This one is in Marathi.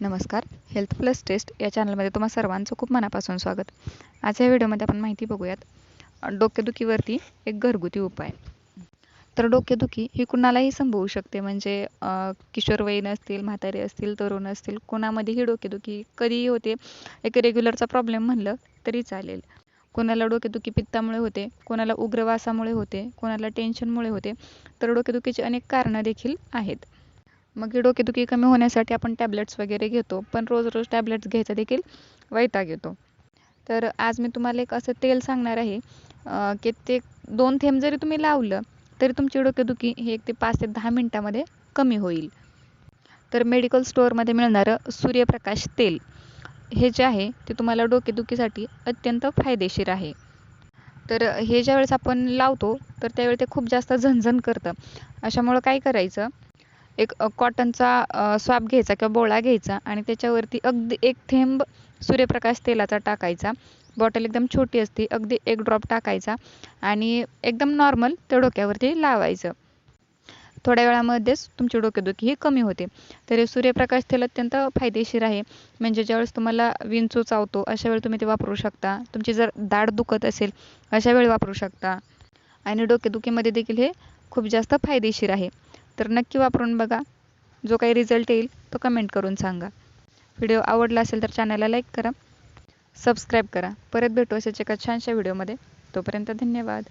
नमस्कार. हेल्थ प्लस टेस्ट या चॅनलमध्ये तुम्हा सर्वांचं खूप मनापासून स्वागत. आज या व्हिडिओमध्ये आपण माहिती बघूयात. डोक्यादुखीवरती डोकेदुखीवरती एक घरगुती उपाय. तर डोकेदुखी ही कुणालाही संभवू शकते. म्हणजे किशोरवयीन असतील म्हातारे असतील तरुण असतील कोणामध्येही डोकेदुखी कधीही होते. एक रेग्युलरचा प्रॉब्लेम म्हणलं तरी चालेल. कोणाला डोकेदुखी पित्तामुळे होते कोणाला उग्रवासामुळे होते कोणाला टेन्शनमुळे होते तर डोकेदुखीची अनेक कारणं देखील आहेत. मग ही डोकेदुखी कमी होण्यासाठी आपण टॅबलेट्स वगैरे घेतो. पण रोज रोज टॅबलेट्स घ्यायचा देखील वैताग येतो. तर आज मी तुम्हाला एक असं तेल सांगणार आहे की ते दोन थेंब जरी तुम्ही लावलं तरी तुमची डोकेदुखी हे एक ते पाच ते दहा मिनटामध्ये कमी होईल. तर मेडिकल स्टोअरमध्ये मिळणारं सूर्यप्रकाश तेल हे जे आहे ते तुम्हाला डोकेदुखीसाठी अत्यंत फायदेशीर आहे. तर हे ज्यावेळेस आपण लावतो तर त्यावेळी ते खूप जास्त झणझण करतं. अशामुळं काय करायचं एक कॉटनचा स्वाब घ्यायचा किंवा बोळा घ्यायचा आणि त्याच्यावरती अगदी एक थेंब सूर्यप्रकाश तेलाचा टाकायचा. बॉटल एकदम छोटी असते अगदी एक ड्रॉप टाकायचा आणि एकदम नॉर्मल त्या डोक्यावरती लावायचं. थोड्या वेळामध्येच तुमची डोकेदुखी ही कमी होते. तर सूर्यप्रकाश तेल अत्यंत फायदेशीर आहे. म्हणजे ज्यावेळेस तुम्हाला विंचू चावतो अशा वेळी तुम्ही ते वापरू शकता. तुमची जर दाढ दुखत असेल अशा वेळी वापरू शकता. आणि डोकेदुखीमध्ये देखील हे खूप जास्त फायदेशीर आहे. तर नक्की वापरून बघा. जो काही रिझल्ट येईल तो कमेंट करून सांगा. व्हिडिओ आवडला असेल तर चॅनलला लाईक करा. सबस्क्राईब करा. परत भेटू अशाच एका छानशा व्हिडिओमध्ये तोपर्यंत धन्यवाद.